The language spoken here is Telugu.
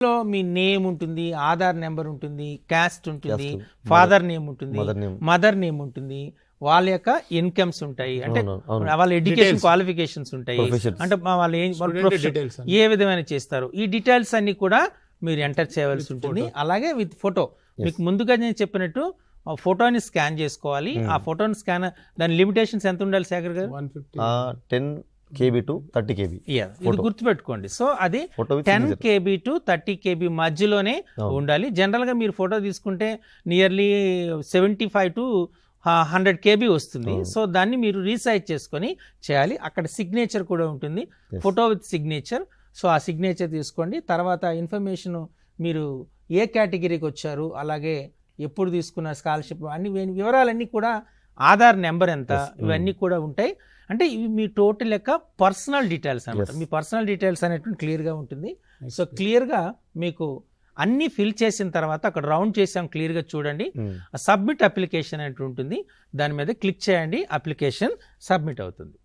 లో మీ నేమ్ ఉంటుంది ఆధార్ నెంబర్ ఉంటుంది క్యాస్ట్ ఉంటుంది ఫాదర్ నేమ్ ఉంటుంది మదర్ నేమ్ ఉంటుంది వాళ్ళ యొక్క ఇన్కమ్స్ ఉంటాయి అంటే. వాళ్ళ ఎడ్యుకేషన్. క్వాలిఫికేషన్స్ ఉంటాయి. అంటే వాళ్ళు ఏం విధమైన చేస్తారు ఈ డీటెయిల్స్ అన్ని కూడా మీరు ఎంటర్ చేయవలసి ఉంటుంది. అలాగే విత్ ఫోటో. మీకు ముందుగా నేను చెప్పినట్టు ఆ ఫోటోని స్కాన్ చేసుకోవాలి Hmm. ఆ ఫోటోని స్కాన్ దాని లిమిటేషన్స్ ఎంత ఉండాలి Shekhar garu 150. Ten KB to thirty KB ఇది. గుర్తుపెట్టుకోండి. సో అది ten KB to thirty KB మధ్యలోనే. ఉండాలి. జనరల్గా మీరు ఫోటో తీసుకుంటే nearly seventy five to hundred KB వస్తుంది. సో దాన్ని మీరు రీసైజ్ చేసుకొని చేయాలి. అక్కడ సిగ్నేచర్ కూడా ఉంటుంది. ఫోటో విత్ సిగ్నేచర్ సో ఆ సిగ్నేచర్ తీసుకోండి. తర్వాత ఇన్ఫర్మేషన్ మీరు ఏ కేటగిరీకి వచ్చారు అలాగే ఎప్పుడు తీసుకున్న స్కాలర్షిప్ అన్ని వివరాలన్నీ కూడా ఆధార్ నెంబర్ ఎంత Yes. Mm. ఇవన్నీ కూడా ఉంటాయి అంటే ఇవి మీ టోటల్ యొక్క పర్సనల్ డీటెయిల్స్ అనమాట. మీ పర్సనల్ డీటెయిల్స్ అనేటువంటి క్లియర్గా ఉంటుంది సో. క్లియర్గా మీకు అన్ని ఫిల్ చేసిన తర్వాత అక్కడ రౌండ్ చేసాం క్లియర్గా చూడండి Hmm. సబ్మిట్ అప్లికేషన్ అనేటువంటి ఉంటుంది దాని మీద క్లిక్ చేయండి అప్లికేషన్ సబ్మిట్ అవుతుంది